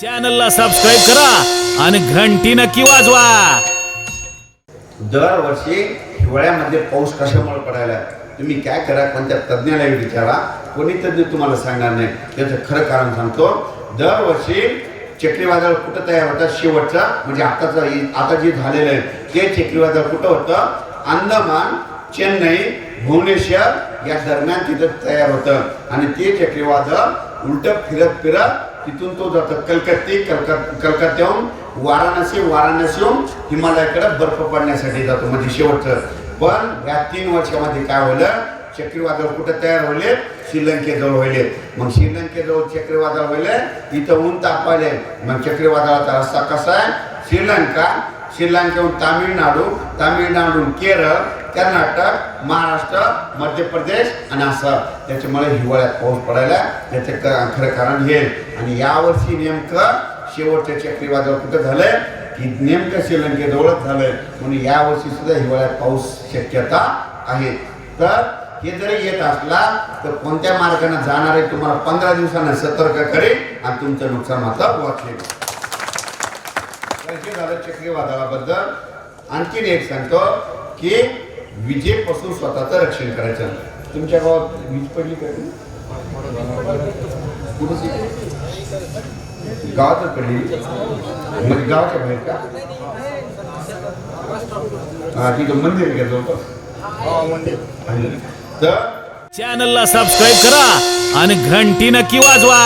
चॅनलला सबस्क्राईब करा आणि घंटी नक्की वाजवा. दरवर्षी हिवाळ्यामध्ये पाऊस कशामुळे पडायला? तुम्ही काय करा? कोणत्या तज्ज्ञाला विचारा. कोणी तज्ज्ञ तुम्हाला सांगणार नाही. त्याचं खरं कारण सांगतो. दरवर्षी चक्रीवादळ कुठं तयार होतं? शेवटचं म्हणजे आताचं आता जे झालेलं आहे ते चक्रीवादळ कुठं होतं? अंदमान चेन्नई भुवनेश्वर या दरम्यान तिथं तयार होतं. आणि ते चक्रीवादळ उलट फिरत फिरत तिथून तो जातो. कलकत्ते कलकत कलकत्त्याहून वाराणसी वाराणसीहून हिमालयाकडे बर्फ पडण्यासाठी जातो म्हणजे शेवटचं. पण या तीन वर्षामध्ये काय होलं? चक्रीवादळ कुठं तयार होले श्रीलंकेजवळ होईल. मग श्रीलंकेजवळ चक्रीवादळ होईल. इथं ऊन तापायले मग चक्रीवादळाचा रस्ता कसा आहे? श्रीलंका श्रीलंकेहून तामिळनाडू तामिळनाडून केरळ कर्नाटक महाराष्ट्र मध्य प्रदेश आणि असं. त्याच्यामुळे हिवाळ्यात पाऊस पडायला त्याचं क- खरं कारण हे. आणि यावर्षी नेमकं शेवटचं चक्रीवादळ कुठं झालंय? की नेमकं श्रीलंकेजवळच झालंय. म्हणून यावर्षी सुद्धा हिवाळ्यात पाऊस शक्यता आहे. तर हे जरी येत असला तर कोणत्या मार्गाने जाणार आहे तुम्हाला पंधरा दिवसांना सतर्क करेल आणि तुमचं नुकसान मात्र वाचले झालं चक्रीवादळाबद्दल आणखीन एक सांगतो की विजेपासून स्वतःचं रक्षण करायचं. तुमच्या गावात वीज पडली का? कुठं गावातच पडली. म्हणजे गावाच्या बाहेर का? हा तिथं मंदिर का जवळपास आहे. तर चॅनलला सबस्क्राईब करा आणि घंटी नक्की वाजवा.